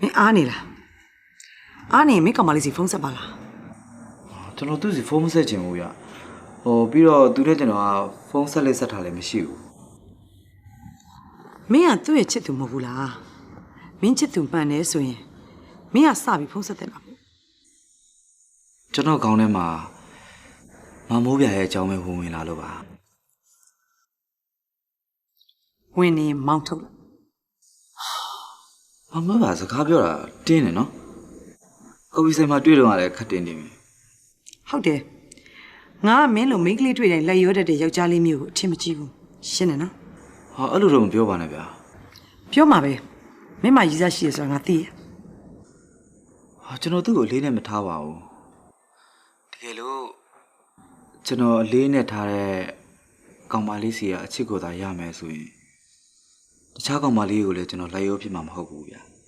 မင်းအားနေလားအားနေရင်မင်းကောင်မလေးစီဖုန်းဆက်ပါလားကျွန်တော်သူ့စီဖုန်းမဆက်ချင်ဘူးဗျဟိုပြီးတော့သူနဲ့ကျွန်တော်ကဖုန်းဆက်လက်ဆက်ထားလည်းမရှိဘူးမင်းကသူ့ရဲ့ချစ်သူမဟုတ်ဘူးလားမင်းချစ်သူမှန်တယ်ဆိုရင်မင်းကစပြီးဖုန်းဆက်တယ်လားကျွန်တော်ခေါင်းထဲမှာမမိုးပြရဲ့အကြောင်းပဲဝင်ဝင်လာလို့ပါဝင်နေရင်မောင်းထုတ်လိုက် မမိုးပါစကားပြောတာတင်းတယ်နော်ကိုကြီးဆိုင်မှာတွေ့တော့လည်းခက်တင်နေပြီဟုတ်တယ်ငါကမင်းလိုမိန်းကလေးတွေ့တိုင်းလက်ရောတတ်တဲ့ယောက်ျားလေးမျိုးကိုအထင်မကြီးဘူးရှင်းတယ်နော်ဟာအဲ့လိုတော့မပြောပါနဲ့ဗျာပြောမှာပဲမင်းမရည်စားရှိရဆိုတာငါသိရဟာကျွန်တော်သူ့ကိုအလေးနဲ့မထားပါဘူးတကယ်လို့ကျွန်တော်အလေးနဲ့ထားတဲ့ကောင်မလေးစီကအချစ်ကိုသာရမယ်ဆိုရင် တခြားကောင်မလေးကိုလည်းကျွန်တော်လိုက်ရောဖြစ်မှာမဟုတ်ဘူးဗျာ